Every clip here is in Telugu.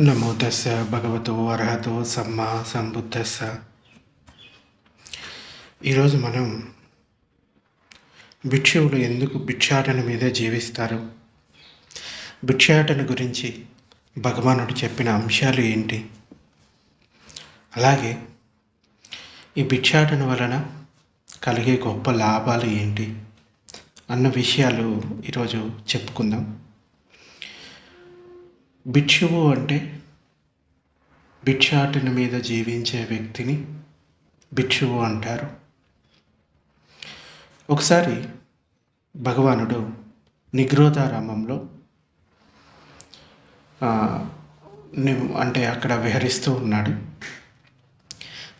నమో తస్స భగవతో అర్హతో సమ్మా సంబుద్ధస్స ఈరోజు మనం భిక్షువులు ఎందుకు భిక్షాటన మీద జీవిస్తారు? భిక్షాటన గురించి భగవానుడు చెప్పిన అంశాలు ఏంటి? అలాగే ఈ భిక్షాటన వలన కలిగే గొప్ప లాభాలు ఏంటి? అన్న విషయాలు ఈరోజు చెప్పుకుందాం. భిక్షువు అంటే భిక్షాటన మీద జీవించే వ్యక్తిని భిక్షువు అంటారు. ఒకసారి భగవానుడు నిగ్రోధారామంలో ని- అంటే అక్కడ విహరిస్తూ ఉన్నాడు.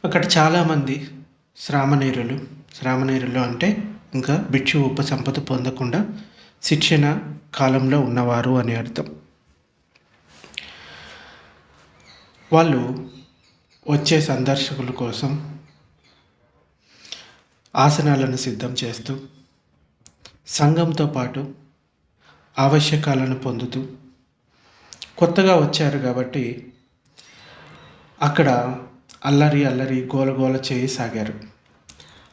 అక్కడ చాలామంది శ్రామణీరులు శ్రామణీరులు అంటే ఇంకా భిక్షు ఉపసంపద పొందకుండా శిక్షణ కాలంలో ఉన్నవారు అని అర్థం. వాళ్ళు వచ్చే సందర్శకుల కోసం ఆసనాలను సిద్ధం చేస్తూ సంఘంతో పాటు ఆవశ్యకాలను పొందుతూ కొత్తగా వచ్చారు కాబట్టి అక్కడ అల్లరి అల్లరి గోల గోల చేయసాగారు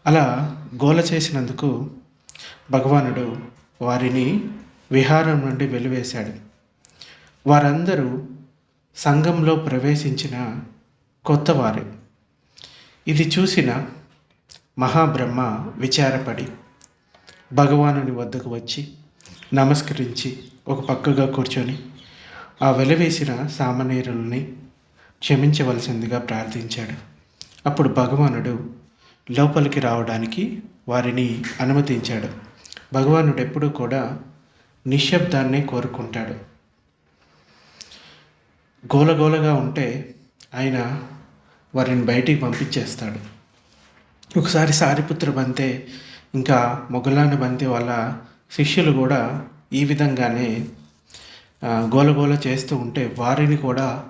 అలా గోల చేసినందుకు భగవానుడు వారిని విహారం నుండి వెలివేశాడు. వారందరూ సంఘంలో ప్రవేశించిన కొత్తవారే. ఇది చూసిన మహాబ్రహ్మ విచారపడి భగవానుని వద్దకు వచ్చి నమస్కరించి ఒక పక్కగా కూర్చొని ఆ వెలవేసిన సామాన్యులని క్షమించవలసిందిగా ప్రార్థించాడు. అప్పుడు భగవానుడు లోపలికి రావడానికి వారిని అనుమతించాడు. భగవానుడు ఎప్పుడూ కూడా నిశ్శబ్దాన్నే కోరుకుంటాడు. గోలగోలగా ఉంటే ఆయన వారిని బయటికి పంపించేస్తాడు. ఒకసారి సారిపుత్ర బంతే ఇంకా మొగలాన బంతి వాళ్ళ శిష్యులు కూడా ఈ విధంగానే గోలగోల చేస్తూ ఉంటే వారిని కూడా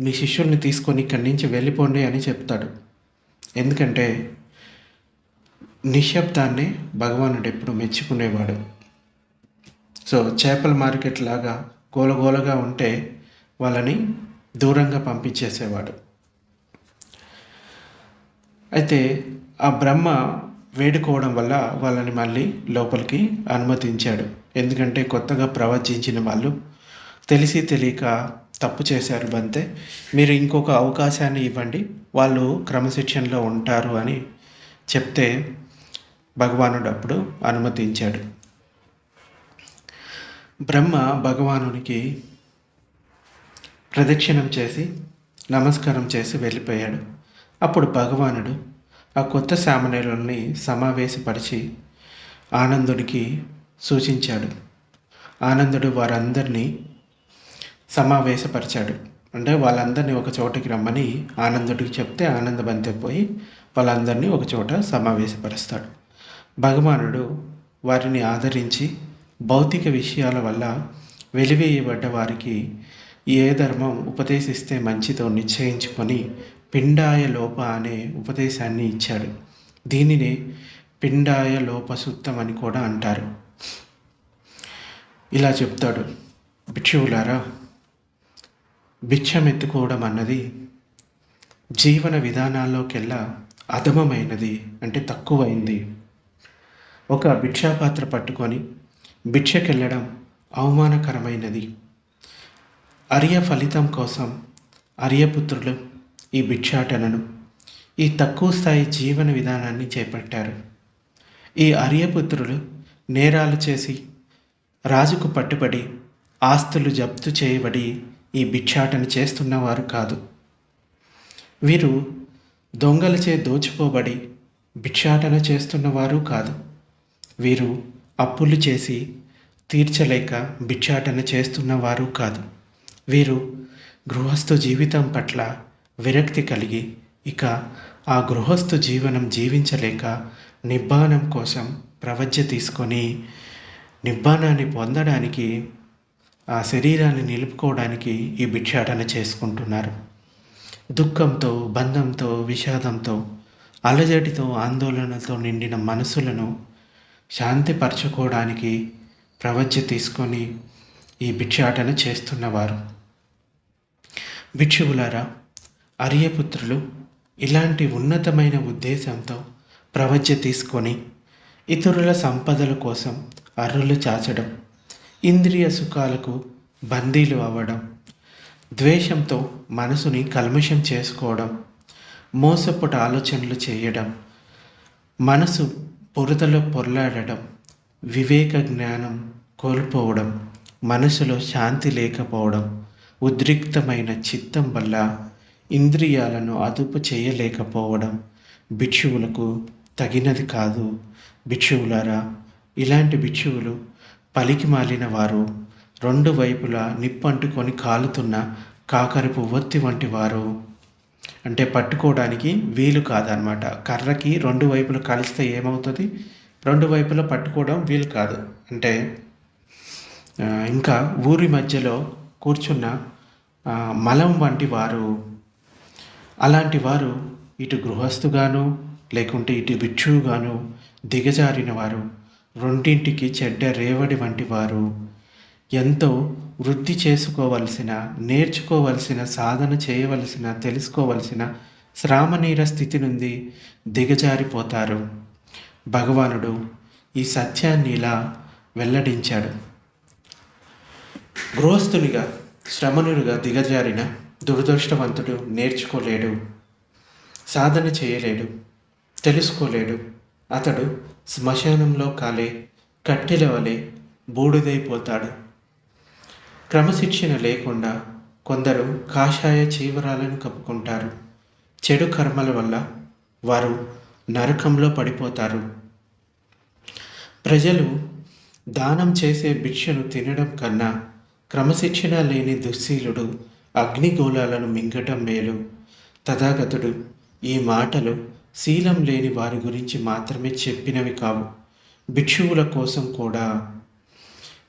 మీ శిష్యుల్ని తీసుకొని ఇక్కడి నుంచి వెళ్ళిపోండి అని చెప్తాడు. ఎందుకంటే నిశ్శబ్దాన్ని భగవానుడు ఎప్పుడు మెచ్చుకునేవాడు. సో చేపల మార్కెట్ లాగా గోలగోలగా ఉంటే వాళ్ళని దూరంగా పంపించేసేవాడు. అయితే ఆ బ్రహ్మ వేడుకోవడం వల్ల వాళ్ళని మళ్ళీ లోపలికి అనుమతించాడు. ఎందుకంటే కొత్తగా ప్రవచించిన వాళ్ళు తెలిసి తెలియక తప్పు చేశారు బంతే. మీరు ఇంకొక అవకాశాన్ని ఇవ్వండి. వాళ్ళు క్రమశిక్షణలో ఉంటారు అని చెప్తే భగవానుడు అప్పుడు అనుమతించాడు. బ్రహ్మ భగవానునికి ప్రదక్షిణం చేసి నమస్కారం చేసి వెళ్ళిపోయాడు. అప్పుడు భగవానుడు ఆ కొత్త సామాన్యులని సమావేశపరిచి ఆనందుడికి సూచించాడు. ఆనందుడు వారందరినీ సమావేశపరిచాడు. అంటే వాళ్ళందరినీ ఒక చోటకి రమ్మని ఆనందుడికి చెప్తే ఆనందబంతే పోయి వాళ్ళందరినీ ఒక చోట సమావేశపరుస్తాడు. భగవానుడు వారిని ఆదరించి భౌతిక విషయాల వల్ల వెలివేయబడ్డ వారికి ఏ ధర్మం ఉపదేశిస్తే మంచిదో నిశ్చయించుకొని పిండాయ లోప అనే ఉపదేశాన్ని ఇచ్చాడు. దీనిని పిండాయ లోపసుత్తం అని కూడా అంటారు. ఇలా చెప్తాడు. భిక్షువులారా భిక్షం ఎత్తుకోవడం అన్నది జీవన విధానాల్లోకెల్లా అధమమైనది అంటే తక్కువైంది. ఒక భిక్షాపాత్ర పట్టుకొని భిక్షకెళ్ళడం అవమానకరమైనది. అర్య ఫలితం కోసం అర్యపుత్రులు ఈ భిక్షాటనను ఈ తక్కువ స్థాయి జీవన విధానాన్ని చేపట్టారు. ఈ అర్యపుత్రులు నేరాలు చేసి రాజుకు పట్టుబడి ఆస్తులు జప్తు చేయబడి ఈ భిక్షాటన చేస్తున్నవారు కాదు. వీరు దొంగలచే దోచుకోబడి భిక్షాటన చేస్తున్నవారు కాదు. వీరు అప్పులు చేసి తీర్చలేక భిక్షాటన చేస్తున్నవారు కాదు. వీరు గృహస్థు జీవితం పట్ల విరక్తి కలిగి ఇక ఆ గృహస్థు జీవనం జీవించలేక నిబ్బానం కోసం ప్రవజ్య తీసుకొని నిబ్బానాన్ని పొందడానికి ఆ శరీరాన్ని నిలుపుకోవడానికి ఈ భిక్షాటన చేసుకుంటున్నారు. దుఃఖంతో బంధంతో విషాదంతో అలజడితో ఆందోళనతో నిండిన మనసులను శాంతిపరచుకోవడానికి ప్రవజ్య తీసుకొని ఈ భిక్షాటన చేస్తున్నవారు. భిక్షువులారా అర్యపుత్రులు ఇలాంటి ఉన్నతమైన ఉద్దేశంతో ప్రవజ్య తీసుకొని ఇతరుల సంపదల కోసం అర్రులు చాచడం ఇంద్రియ సుఖాలకు బందీలు అవ్వడం ద్వేషంతో మనసుని కల్మషం చేసుకోవడం మోసపుట ఆలోచనలు చేయడం మనసు బురదలో పొర్లాడడం వివేక జ్ఞానం కోల్పోవడం మనసులో శాంతి లేకపోవడం ఉద్రిక్తమైన చిత్తం వల్ల ఇంద్రియాలను అదుపు చేయలేకపోవడం భిక్షువులకు తగినది కాదు. భిక్షువులారా ఇలాంటి భిక్షువులు పలికి మాలిన వారు రెండు వైపులా నిప్పంటుకొని కాలుతున్న కాకరపు ఒత్తి వంటి వారు. అంటే పట్టుకోవడానికి వీలు కాదనమాట కర్రకి రెండు వైపులు కలిస్తే ఏమవుతుంది? రెండు వైపులా పట్టుకోవడం వీలు కాదు. అంటే ఇంకా ఊరి మధ్యలో కూర్చున్న మలం వంటి వారు అలాంటి వారు ఇటు గృహస్థుగాను లేకుంటే ఇటు భిక్షువుగాను దిగజారిన వారు రెండింటికి చెడ్డ రేవడి వంటి వారు ఎంతో వృద్ధి చేసుకోవలసిన నేర్చుకోవలసిన సాధన చేయవలసిన తెలుసుకోవలసిన శ్రామనీర స్థితి నుండి దిగజారిపోతారు. భగవానుడు ఈ సత్యాన్ని ఇలా వెల్లడించాడు. గృహస్థునిగా శ్రమణునిగా దిగజారిన దురదృష్టవంతుడు నేర్చుకోలేడు సాధన చేయలేడు తెలుసుకోలేడు. అతడు శ్మశానంలో కాలే కట్టెల వలె బూడిదైపోతాడు. క్రమశిక్షణ లేకుండా కొందరు కాషాయ చీవరాలను కప్పుకుంటారు. చెడు కర్మల వల్ల వారు నరకంలో పడిపోతారు. ప్రజలు దానం చేసే భిక్షను తినడం కన్నా క్రమశిక్షణ లేని దుశ్శీలుడు అగ్నిగోళాలను మింగటం మేలు. తథాగతుడు ఈ మాటలు శీలం లేని వారి గురించి మాత్రమే చెప్పినవి కావు. భిక్షువుల కోసం కూడా.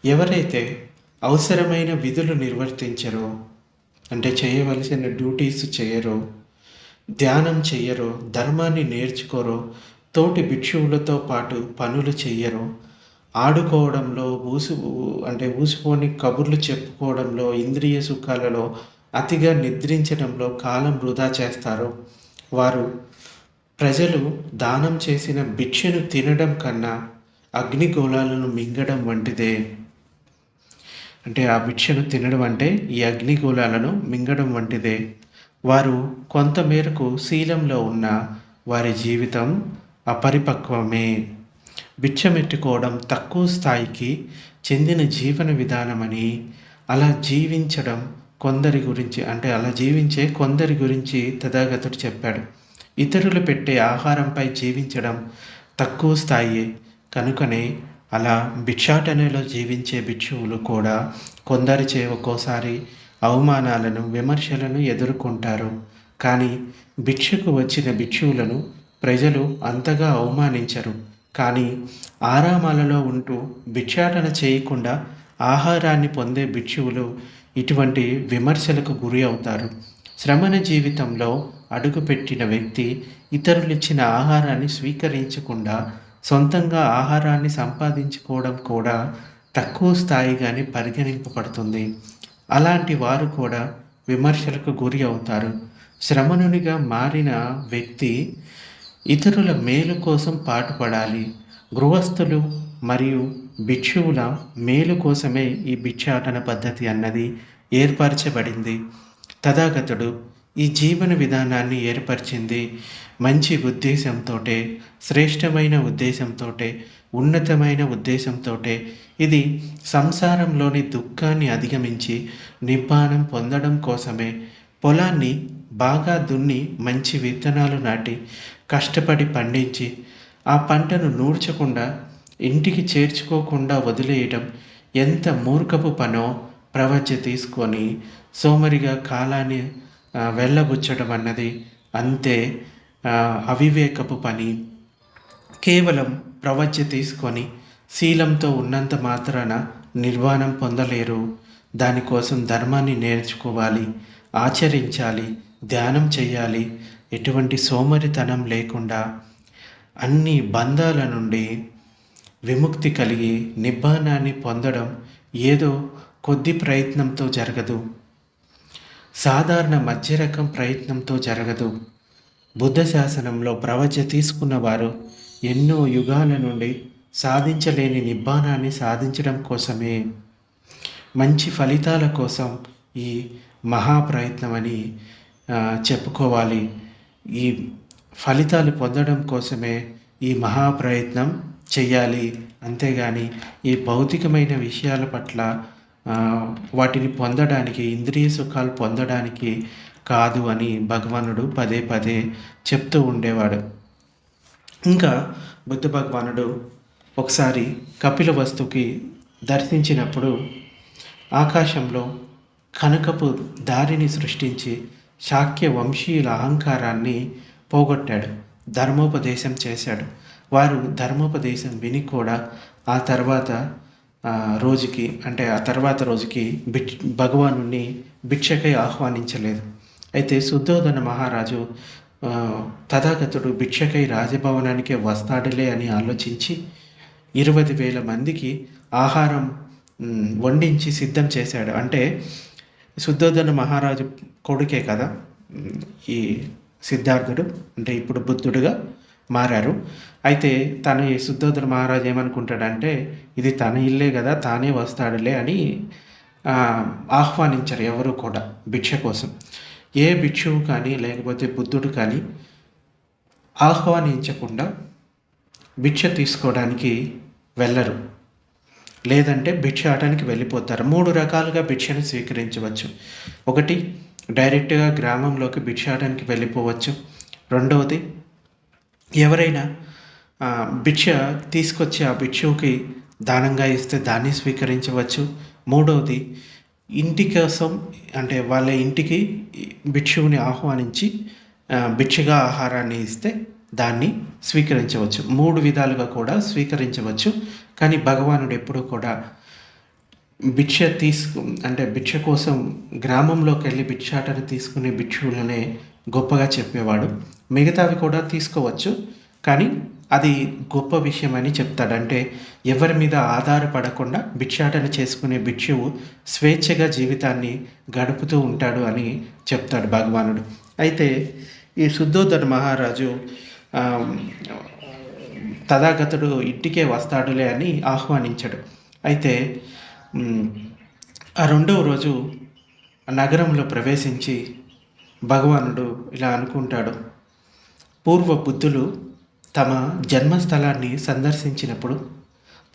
ఎవరైతే అవసరమైన విధులు నిర్వర్తించరో అంటే చేయవలసిన డ్యూటీస్ చేయరో ధ్యానం చెయ్యరో ధర్మాన్ని నేర్చుకోరో తోటి భిక్షువులతో పాటు పనులు చెయ్యరో ఆడుకోవడంలో ఊసు అంటే ఊసిపోని కబుర్లు చెప్పుకోవడంలో ఇంద్రియ సుఖాలలో అతిగా నిద్రించడంలో కాలం వృధా చేస్తారు. వారు ప్రజలు దానం చేసిన భిక్షను తినడం కన్నా అగ్నిగోళాలను మింగడం వంటిదే. అంటే ఆ భిక్షను తినడం అంటే ఈ అగ్నిగోళాలను మింగడం వంటిదే. వారు కొంత మేరకు శీలంలో ఉన్న వారి జీవితం అపరిపక్వమే. బిచ్చమెట్టుకోవడం తక్కువ స్థాయికి చెందిన జీవన విధానమని అలా జీవించడం కొందరి గురించి అంటే అలా జీవించే కొందరి గురించి తథాగతుడు చెప్పాడు. ఇతరులు పెట్టే ఆహారంపై జీవించడం తక్కువ స్థాయి. కనుకనే అలా భిక్షాటనలో జీవించే భిక్షువులు కూడా కొందరిచే ఒక్కోసారి అవమానాలను విమర్శలను ఎదుర్కొంటారు. కానీ భిక్షకు వచ్చిన భిక్షువులను ప్రజలు అంతగా అవమానించరు. కానీ ఆరామాలలో ఉంటూ భిక్షాటన చేయకుండా ఆహారాన్ని పొందే భిక్షువులు ఇటువంటి విమర్శలకు గురి అవుతారు. శ్రమణ జీవితంలో అడుగుపెట్టిన వ్యక్తి ఇతరులిచ్చిన ఆహారాన్ని స్వీకరించకుండా సొంతంగా ఆహారాన్ని సంపాదించుకోవడం కూడా తక్కువ స్థాయిగానే పరిగణింపబడుతుంది. అలాంటి వారు కూడా విమర్శలకు గురి అవుతారు. శ్రమణునిగా మారిన వ్యక్తి ఇతరుల మేలు కోసం పాటుపడాలి. గృహస్థులు మరియు భిక్షువుల మేలు కోసమే ఈ భిక్షాటన పద్ధతి అన్నది ఏర్పరచబడింది. తథాగతుడు ఈ జీవన విధానాన్ని ఏర్పరిచింది మంచి ఉద్దేశంతోటే శ్రేష్టమైన ఉద్దేశంతోటే ఉన్నతమైన ఉద్దేశంతోటే. ఇది సంసారంలోని దుఃఖాన్ని అధిగమించి నిబ్బానం పొందడం కోసమే. పొలాన్ని బాగా దున్ని మంచి విత్తనాలు నాటి కష్టపడి పండించి ఆ పంటను నూర్చకుండా ఇంటికి చేర్చుకోకుండా వదిలేయటం ఎంత మూర్ఖపు పనో ప్రవచ తీసుకొని సోమరిగా కాలాన్ని వెళ్ళబుచ్చడం అన్నది అంతే అవివేకపు పని. కేవలం ప్రవచ తీసుకొని శీలంతో ఉన్నంత మాత్రాన నిర్వాణం పొందలేరు. దానికోసం ధర్మాన్ని నేర్చుకోవాలి ఆచరించాలి ధ్యానం చేయాలి. ఎటువంటి సోమరితనం లేకుండా అన్ని బంధాల నుండి విముక్తి కలిగి నిబ్బానాన్ని పొందడం ఏదో కొద్ది ప్రయత్నంతో జరగదు. సాధారణ మధ్యరకం ప్రయత్నంతో జరగదు. బుద్ధ శాసనంలో ప్రవచ తీసుకున్న వారు ఎన్నో యుగాల నుండి సాధించలేని నిబ్బానాన్ని సాధించడం కోసమే. మంచి ఫలితాల కోసం ఈ మహాప్రయత్నం అని చెప్పుకోవాలి. ఈ ఫలితాలు పొందడం కోసమే ఈ మహాప్రయత్నం చేయాలి అంతేగాని ఈ భౌతికమైన విషయాల పట్ల వాటిని పొందడానికి ఇంద్రియ సుఖాలు పొందడానికి కాదు అని భగవానుడు పదే పదే చెప్తూ ఉండేవాడు. ఇంకా బుద్ధ భగవానుడు ఒకసారి కపిల వస్తుకి దర్శించినప్పుడు ఆకాశంలో కనకపు దారిని సృష్టించి శాక్య వంశీయుల అహంకారాన్ని పోగొట్టాడు ధర్మోపదేశం చేశాడు. వారు ధర్మోపదేశం విని కూడా ఆ తర్వాత రోజుకి అంటే ఆ తర్వాత రోజుకి భిక్ష భగవానుని భిక్షకై ఆహ్వానించలేదు. అయితే శుద్ధోదన మహారాజు తథాగతుడు భిక్షకై రాజభవనానికే వస్తాడులే అని ఆలోచించి ఇరవై వేల మందికి ఆహారం వండించి సిద్ధం చేశాడు. అంటే శుద్ధోదన మహారాజు కొడుకే కదా. ఈ సిద్ధార్థుడు అంటే ఇప్పుడు బుద్ధుడుగా మారారు. అయితే తను ఈ మహారాజు ఏమనుకుంటాడంటే ఇది తన ఇల్లే కదా తానే వస్తాడులే అని ఆహ్వానించారు ఆహ్వానించరు ఎవరు కూడా భిక్ష కోసం. ఏ భిక్షువు కానీ లేకపోతే బుద్ధుడు కానీ ఆహ్వానించకుండా భిక్ష తీసుకోవడానికి వెళ్ళరు. లేదంటే భిక్ష ఆడటానికి వెళ్ళిపోతారు. మూడు రకాలుగా భిక్షను స్వీకరించవచ్చు. ఒకటి డైరెక్ట్గా గ్రామంలోకి భిక్ష ఆడడానికి వెళ్ళిపోవచ్చు. రెండవది ఎవరైనా భిక్ష తీసుకొచ్చి ఆ భిక్షువుకి దానంగా ఇస్తే దాన్ని స్వీకరించవచ్చు. మూడవది ఇంటి కోసం అంటే వాళ్ళ ఇంటికి భిక్షువుని ఆహ్వానించి భిక్షగా ఆహారాన్ని ఇస్తే దాన్ని స్వీకరించవచ్చు. మూడు విధాలుగా కూడా స్వీకరించవచ్చు. కానీ భగవానుడు ఎప్పుడూ కూడా భిక్ష తీసుకు అంటే భిక్ష కోసం గ్రామంలోకి వెళ్ళి భిక్షాటను తీసుకునే భిక్షువులనే గొప్పగా చెప్పేవాడు. మిగతావి కూడా తీసుకోవచ్చు. కానీ అది గొప్ప విషయం అని చెప్తాడు. అంటే ఎవరి మీద ఆధారపడకుండా భిక్షాటన చేసుకునే భిక్షువు స్వేచ్ఛగా జీవితాన్ని గడుపుతూ ఉంటాడు అని చెప్తాడు భగవానుడు. అయితే ఈ శుద్ధోధన మహారాజు తథాగతుడు ఇంటికే వస్తాడులే అని ఆహ్వానించాడు. అయితే ఆ రెండవ రోజు నగరంలో ప్రవేశించి భగవానుడు ఇలా అనుకుంటాడు. పూర్వ బుద్ధులు తమ జన్మస్థలాన్ని సందర్శించినప్పుడు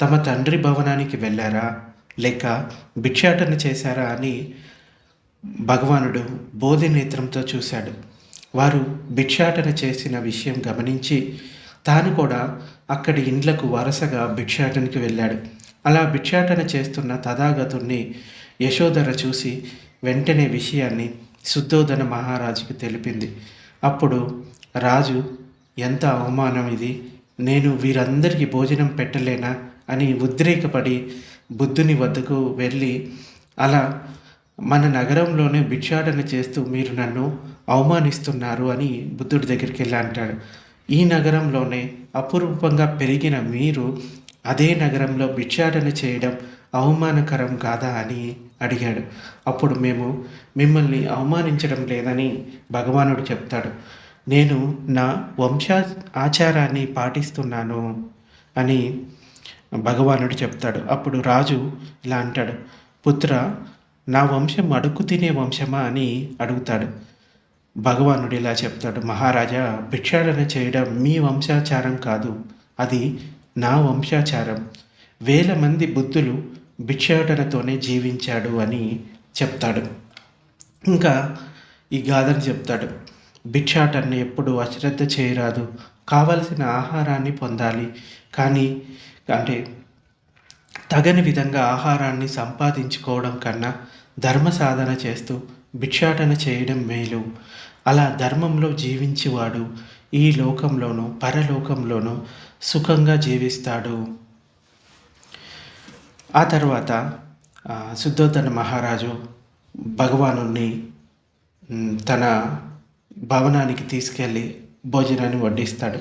తమ తండ్రి భవనానికి వెళ్ళారా? లేక భిక్షాటన చేశారా అని భగవానుడు బోధి నేత్రంతో చూశాడు. వారు భిక్షాటన చేసిన విషయం గమనించి తాను కూడా అక్కడి ఇండ్లకు వరుసగా భిక్షాటనకి వెళ్ళాడు. అలా భిక్షాటన చేస్తున్న తథాగతుణ్ణి యశోధర చూసి వెంటనే విషయాన్ని శుద్ధోధన మహారాజుకి తెలిపింది. అప్పుడు రాజు ఎంత అవమానం ఇది. నేను వీరందరికీ భోజనం పెట్టలేనా? అని ఉద్రేకపడి బుద్ధుని వద్దకు వెళ్ళి అలా మన నగరంలోనే భిక్షాటన చేస్తూ మీరు నన్ను అవమానిస్తున్నారు అని బుద్ధుడి దగ్గరికి వెళ్ళి అంటాడు. ఈ నగరంలోనే అపురూపంగా పెరిగిన మీరు అదే నగరంలో భిక్షాటన చేయడం అవమానకరం కాదా అని అడిగాడు. అప్పుడు మేము మిమ్మల్ని అవమానించడం లేదని భగవానుడు చెప్తాడు. నేను నా వంశా ఆచారాన్ని పాటిస్తున్నాను అని భగవానుడు చెప్తాడు. అప్పుడు రాజు ఇలా అంటాడు. పుత్ర నా వంశం అడుగు తినే వంశమా అని అడుగుతాడు. భగవానుడు ఇలా చెప్తాడు. మహారాజా భిక్షాటన చేయడం మీ వంశాచారం కాదు. అది నా వంశాచారం. వేల మంది బుద్ధులు భిక్షాటనతోనే జీవించాడు అని చెప్తాడు. ఇంకా ఈ గాథను చెప్తాడు. భిక్షాటన్ని ఎప్పుడు అశ్రద్ధ చేయరాదు. కావలసిన ఆహారాన్ని పొందాలి. కానీ అంటే తగని విధంగా ఆహారాన్ని సంపాదించుకోవడం కన్నా ధర్మ సాధన చేస్తూ భిక్షాటన చేయడం మేలు. అలా ధర్మంలో జీవించేవాడు ఈ లోకంలోనూ పరలోకంలోనూ సుఖంగా జీవిస్తాడు. ఆ తర్వాత ఆ, శుద్ధోదన మహారాజు భగవాను తన భవనానికి తీసుకెళ్ళి భోజనాన్ని వడ్డిస్తాడు.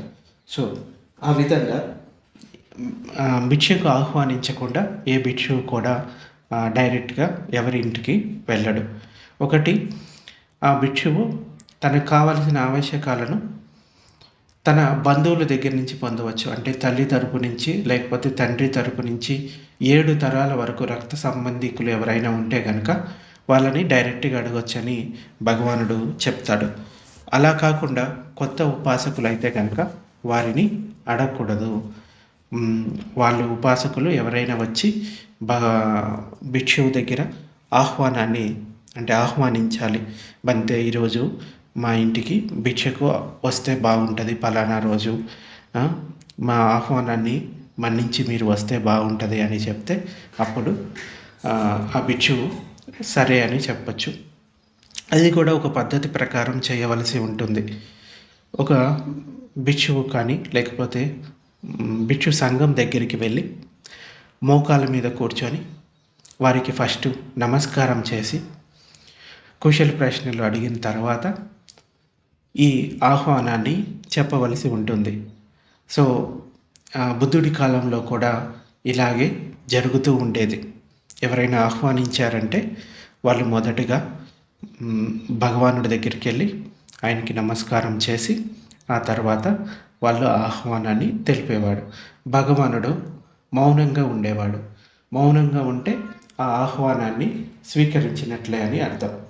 సో ఆ విధంగా భిక్షకు ఆహ్వానించకుండా ఏ భిక్షు కూడా డైరెక్ట్గా ఎవరి ఇంటికి వెళ్ళడు. ఒకటి ఆ భిక్షువు తనకు కావలసిన ఆవశ్యకాలను తన బంధువుల దగ్గర నుంచి పొందవచ్చు. అంటే తల్లి తరపు నుంచి లేకపోతే తండ్రి తరపు నుంచి ఏడు తరాల వరకు రక్త సంబంధికులు ఎవరైనా ఉంటే కనుక వాళ్ళని డైరెక్ట్గా అడగొచ్చని భగవానుడు చెప్తాడు. అలా కాకుండా కొత్త ఉపాసకులు అయితే కనుక వారిని అడగకూడదు. వాళ్ళు ఉపాసకులు ఎవరైనా వచ్చి బ భిక్షువు దగ్గర ఆహ్వానాన్ని అంటే ఆహ్వానించాలి. బంతే ఈరోజు మా ఇంటికి భిక్షకు వస్తే బాగుంటుంది పలానా రోజు మా ఆహ్వానాన్ని మన్నించి మీరు వస్తే బాగుంటుంది అని చెప్తే అప్పుడు ఆ, భిక్షువు సరే అని చెప్పచ్చు. అది కూడా ఒక పద్ధతి ప్రకారం చేయవలసి ఉంటుంది. ఒక భిక్షువు కానీ లేకపోతే భిక్షు సంఘం దగ్గరికి వెళ్ళి మోకాల మీద కూర్చొని వారికి ఫస్ట్ నమస్కారం చేసి కుశల ప్రశ్నలు అడిగిన తర్వాత ఈ ఆహ్వానాన్ని చెప్పవలసి ఉంటుంది. సో ఆ, బుద్ధుడి కాలంలో కూడా ఇలాగే జరుగుతూ ఉండేది. ఎవరైనా ఆహ్వానించారంటే వాళ్ళు మొదటగా భగవానుడి దగ్గరికి వెళ్ళి ఆయనకి నమస్కారం చేసి ఆ తర్వాత వాళ్ళు ఆహ్వానాన్ని తెలిపేవాడు. భగవానుడు మౌనంగా ఉండేవాడు. మౌనంగా ఉంటే ఆ ఆహ్వానాన్ని స్వీకరించినట్లే అని అర్థం.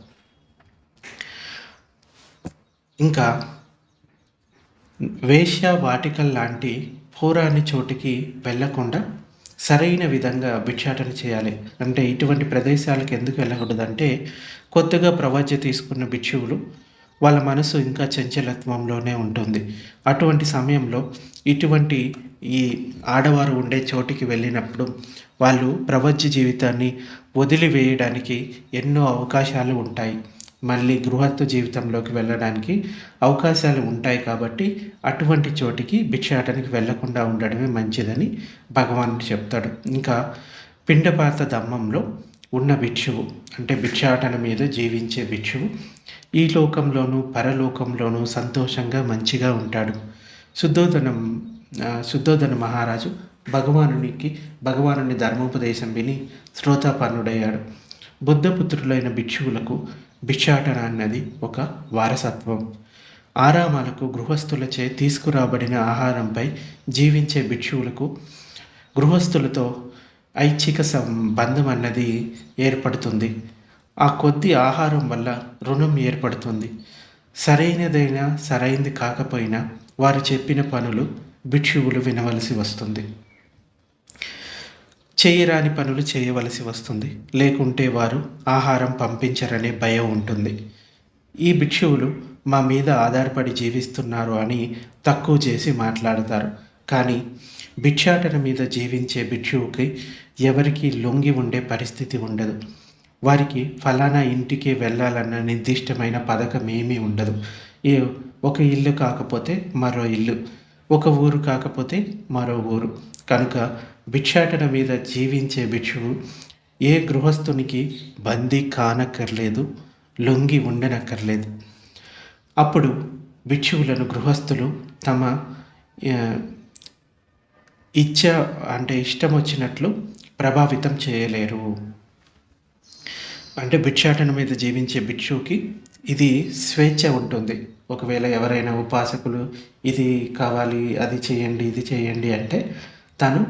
ఇంకా వేశ్య వాటికల్ లాంటి పోరాని చోటికి వెళ్ళకుండా సరైన విధంగా భిక్షాటన చేయాలి. అంటే ఇటువంటి ప్రదేశాలకు ఎందుకు వెళ్ళకూడదంటే కొత్తగా ప్రవజ్య తీసుకున్న భిక్షువులు వాళ్ళ మనసు ఇంకా చంచలత్వంలోనే ఉంటుంది. అటువంటి సమయంలో ఇటువంటి ఈ ఆడవారు ఉండే చోటికి వెళ్ళినప్పుడు వాళ్ళు ప్రవజ్య జీవితాన్ని వదిలివేయడానికి ఎన్నో అవకాశాలు ఉంటాయి. మళ్ళీ గృహస్థ జీవితంలోకి వెళ్ళడానికి అవకాశాలు ఉంటాయి కాబట్టి అటువంటి చోటికి భిక్షాటనకి వెళ్ళకుండా ఉండడమే మంచిదని భగవానుడు చెప్తాడు. ఇంకా పిండపాత ధమ్మంలో ఉన్న భిక్షువు అంటే భిక్షాటన మీద జీవించే భిక్షువు ఈ లోకంలోనూ పరలోకంలోనూ సంతోషంగా మంచిగా ఉంటాడు. శుద్ధోదనం శుద్ధోధన శుద్ధోదన మహారాజు భగవానునికి భగవానుని ధర్మోపదేశం విని శ్రోతాపన్నుడయ్యాడు. బుద్ధపుత్రులైన భిక్షువులకు భిక్షాటన అన్నది ఒక వారసత్వం. ఆరామాలకు గృహస్థులచే తీసుకురాబడిన ఆహారంపై జీవించే భిక్షువులకు గృహస్థులతో ఐచ్ఛిక సంబంధం అన్నది ఏర్పడుతుంది. ఆ కొద్ది ఆహారం వల్ల రుణం ఏర్పడుతుంది. సరైనదైనా సరైంది కాకపోయినా వారు చెప్పిన పనులు భిక్షువులు వినవలసి వస్తుంది. చేయరాని పనులు చేయవలసి వస్తుంది. లేకుంటే వారు ఆహారం పంపించరనే భయం ఉంటుంది. ఈ భిక్షువులు మా మీద ఆధారపడి జీవిస్తున్నారు అని తక్కువ చేసి మాట్లాడతారు. కానీ భిక్షాటన మీద జీవించే భిక్షువుకి ఎవరికి లొంగి ఉండే పరిస్థితి ఉండదు. వారికి ఫలానా ఇంటికి వెళ్ళాలన్న నిర్దిష్టమైన పథకం ఏమీ ఉండదు. ఏ ఒక ఇల్లు కాకపోతే మరో ఇల్లు. ఒక ఊరు కాకపోతే మరో ఊరు. కనుక భిక్షాటన మీద జీవించే భిక్షువు ఏ గృహస్థునికి బందీ కానక్కర్లేదు లొంగి ఉండనక్కర్లేదు. అప్పుడు భిక్షువులను గృహస్థులు తమ ఇచ్చ అంటే ఇష్టం వచ్చినట్లు ప్రభావితం చేయలేరు. అంటే భిక్షాటన మీద జీవించే భిక్షువుకి ఇది స్వేచ్ఛ ఉంటుంది. ఒకవేళ ఎవరైనా ఉపాసకులు ఇది కావాలి అది చేయండి ఇది చేయండి అంటే తను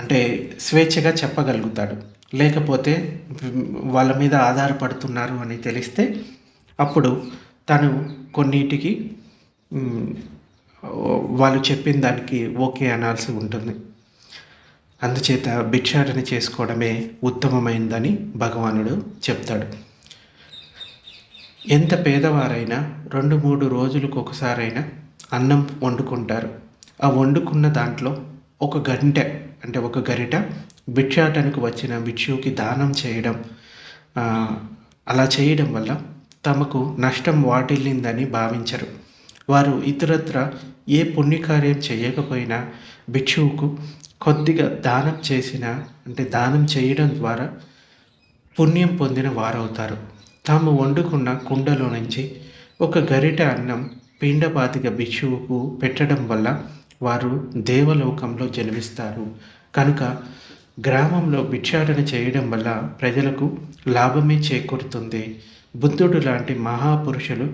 అంటే స్వేచ్ఛగా చెప్పగలుగుతాడు. లేకపోతే వాళ్ళ మీద ఆధారపడుతున్నారు అని తెలిస్తే అప్పుడు తను కొన్నిటికి వాళ్ళు చెప్పిన దానికి ఓకే అనాల్సి ఉంటుంది. అందుచేత భిక్షాటన చేసుకోవడమే ఉత్తమమైందని భగవానుడు చెప్తాడు. ఎంత పేదవారైనా రెండు మూడు రోజులకు ఒకసారైనా అన్నం వండుకుంటారు. ఆ వండుకున్న దాంట్లో ఒక గంట అంటే ఒక గరిట భిక్షాటనకు వచ్చిన భిక్షువుకి దానం చేయడం అలా చేయడం వల్ల తమకు నష్టం వాటిల్లిందని భావించరు. వారు ఇతరత్ర ఏ పుణ్యకార్యం చేయకపోయినా భిక్షువుకు కొద్దిగా దానం చేసిన అంటే దానం చేయడం ద్వారా పుణ్యం పొందిన వారవుతారు. తాము వండుకున్న కుండలో నుంచి ఒక గరిట అన్నం పిండపాతిక భిక్షువుకు పెట్టడం వల్ల వారు దేవలోకంలో జన్మిస్తారు. కనుక గ్రామంలో భిక్షాటన చేయడం వల్ల ప్రజలకు లాభమే చేకూరుతుంది. బుద్ధుడు లాంటి మహాపురుషులు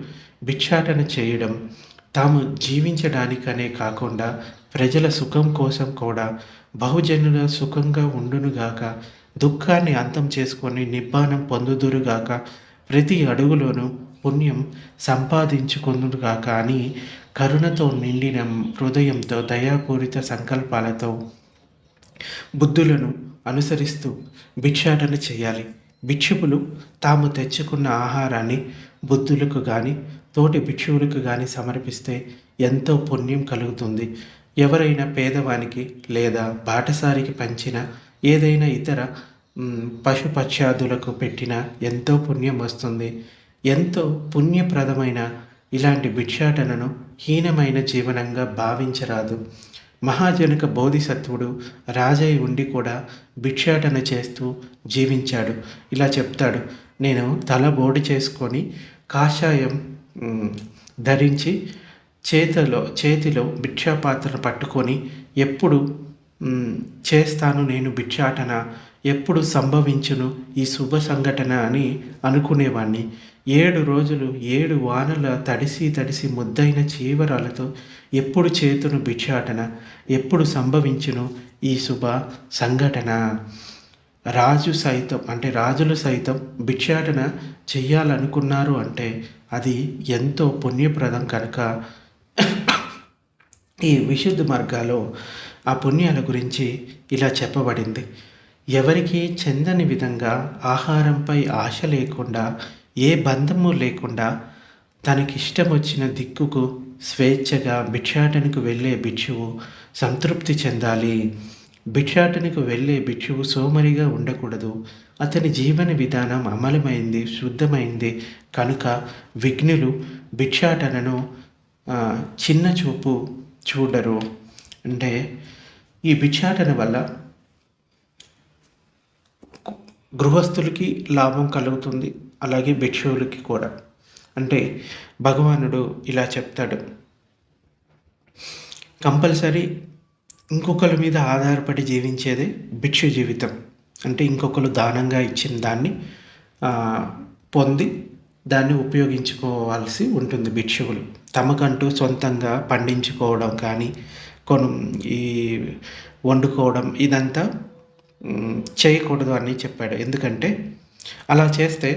భిక్షాటన చేయడం తాము జీవించడానికనే కాకుండా ప్రజల సుఖం కోసం కూడా బహుజనుల సుఖంగా ఉండునుగాక దుఃఖాన్ని అంతం చేసుకొని నిబ్బానం పొందుదురుగాక ప్రతి అడుగులోనూ పుణ్యం సంపాదించుకుందుగా అని కరుణతో నిండిన హృదయంతో దయాపూరిత సంకల్పాలతో బుద్ధులను అనుసరిస్తూ భిక్షాటన చేయాలి. భిక్షువులు తాము తెచ్చుకున్న ఆహారాన్ని బుద్ధులకు కానీ తోటి భిక్షువులకు కానీ సమర్పిస్తే ఎంతో పుణ్యం కలుగుతుంది. ఎవరైనా పేదవానికి లేదా బాటసారికి పంచిన ఏదైనా ఇతర పశుపక్ష్యాదులకు పెట్టిన ఎంతో పుణ్యం వస్తుంది. ఎంతో పుణ్యప్రదమైన ఇలాంటి భిక్షాటనను హీనమైన జీవనంగా భావించరాదు. మహాజనక బోధిసత్వుడు రాజయ్య ఉండి కూడా భిక్షాటన చేస్తూ జీవించాడు. ఇలా చెప్తాడు. నేను తల బోడి చేసుకొని కాషాయం ధరించి చేతిలో చేతిలో భిక్షాపాత్రను పట్టుకొని ఎప్పుడు చేస్తాను నేను భిక్షాటన ఎప్పుడు సంభవించును ఈ శుభ సంఘటన అని అనుకునేవాణ్ణి. ఏడు రోజులు ఏడు వానల తడిసి తడిసి ముద్దైన చీవరాలతో ఎప్పుడు చేతును భిక్షాటన ఎప్పుడు సంభవించును ఈ శుభ సంఘటన. రాజు సైతం అంటే రాజులు సైతం భిక్షాటన చెయ్యాలనుకున్నారు అంటే అది ఎంతో పుణ్యప్రదం కనుక. ఈ విశుద్ధ మార్గాలో ఆ పుణ్యాల గురించి ఇలా చెప్పబడింది. ఎవరికి చెందని విధంగా ఆహారంపై ఆశ లేకుండా ఏ బంధము లేకుండా తనకిష్టం వచ్చిన దిక్కుకు స్వేచ్ఛగా భిక్షాటనకు వెళ్ళే భిక్షువు సంతృప్తి చెందాలి. భిక్షాటనకు వెళ్ళే భిక్షువు సోమరిగా ఉండకూడదు. అతని జీవన విధానం అమలమైంది శుద్ధమైంది. కనుక విఘ్నులు భిక్షాటనను చిన్న చూపు చూడరు. అంటే ఈ భిక్షాటన వల్ల గృహస్థులకి లాభం కలుగుతుంది అలాగే భిక్షువులకి కూడా. అంటే భగవానుడు ఇలా చెప్తాడు. కంపల్సరీ ఇంకొకరి మీద ఆధారపడి జీవించేదే భిక్షు జీవితం. అంటే ఇంకొకరు దానంగా ఇచ్చిన దాన్ని పొంది దాన్ని ఉపయోగించుకోవాల్సి ఉంటుంది భిక్షువులు. తమకంటూ సొంతంగా పండించుకోవడం కానీ కొను ఈ వండుకోవడం ఇదంతా చేయకూడదు అని చెప్పాడు. ఎందుకంటే అలా చేస్తే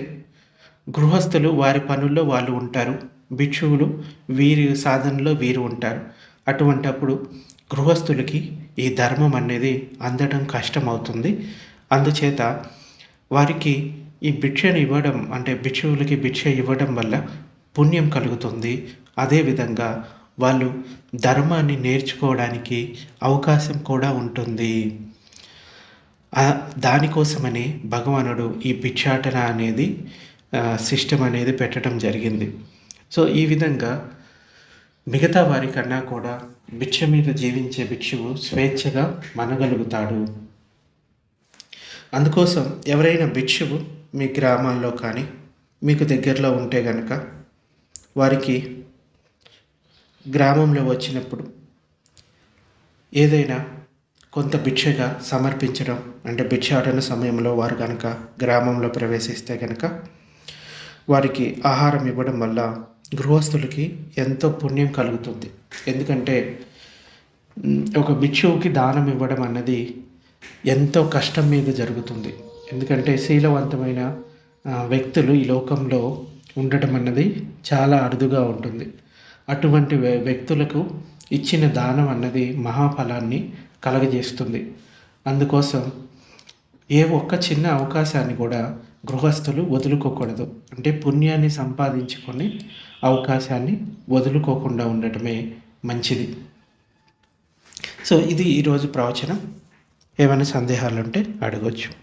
గృహస్థులు వారి పనుల్లో వాళ్ళు ఉంటారు. భిక్షువులు వీరి సాధనలో వీరు ఉంటారు. అటువంటప్పుడు గృహస్థులకి ఈ ధర్మం అనేది అందడం కష్టమవుతుంది. అందుచేత వారికి ఈ భిక్షను ఇవ్వడం అంటే భిక్షువులకి భిక్ష ఇవ్వడం వల్ల పుణ్యం కలుగుతుంది. అదేవిధంగా వాళ్ళు ధర్మాన్ని నేర్చుకోవడానికి అవకాశం కూడా ఉంటుంది. దానికోసమనే భగవానుడు ఈ భిక్షాటన అనేది సిస్టమ్ అనేది పెట్టడం జరిగింది. సో ఈ విధంగా మిగతా వారికన్నా కూడా భిక్ష మీద జీవించే భిక్షువు స్వేచ్ఛగా మనగలుగుతాడు. అందుకోసం ఎవరైనా భిక్షువు మీ గ్రామాల్లో కానీ మీకు దగ్గరలో ఉంటే కనుక వారికి గ్రామంలో వచ్చినప్పుడు ఏదైనా కొంత భిక్షగా సమర్పించడం అంటే భిక్షాటన సమయంలో వారు కనుక గ్రామంలో ప్రవేశిస్తే కనుక వారికి ఆహారం ఇవ్వడం వల్ల గృహస్థులకి ఎంతో పుణ్యం కలుగుతుంది. ఎందుకంటే ఒక భిక్షువుకి దానం ఇవ్వడం అన్నది ఎంతో కష్టం మీద జరుగుతుంది. ఎందుకంటే శీలవంతమైన వ్యక్తులు ఈ లోకంలో ఉండటం అన్నది చాలా అరుదుగా ఉంటుంది. అటువంటి వ్యక్తులకు ఇచ్చిన దానం అన్నది మహాఫలాన్ని కలగజేస్తుంది. అందుకోసం ఏ ఒక్క చిన్న అవకాశాన్ని కూడా గృహస్థులు వదులుకోకూడదు. అంటే పుణ్యాన్ని సంపాదించుకొని అవకాశాన్ని వదులుకోకుండా ఉండటమే మంచిది. సో ఇది ఈరోజు ప్రవచనం. ఏమైనా సందేహాలు ఉంటే అడగొచ్చు.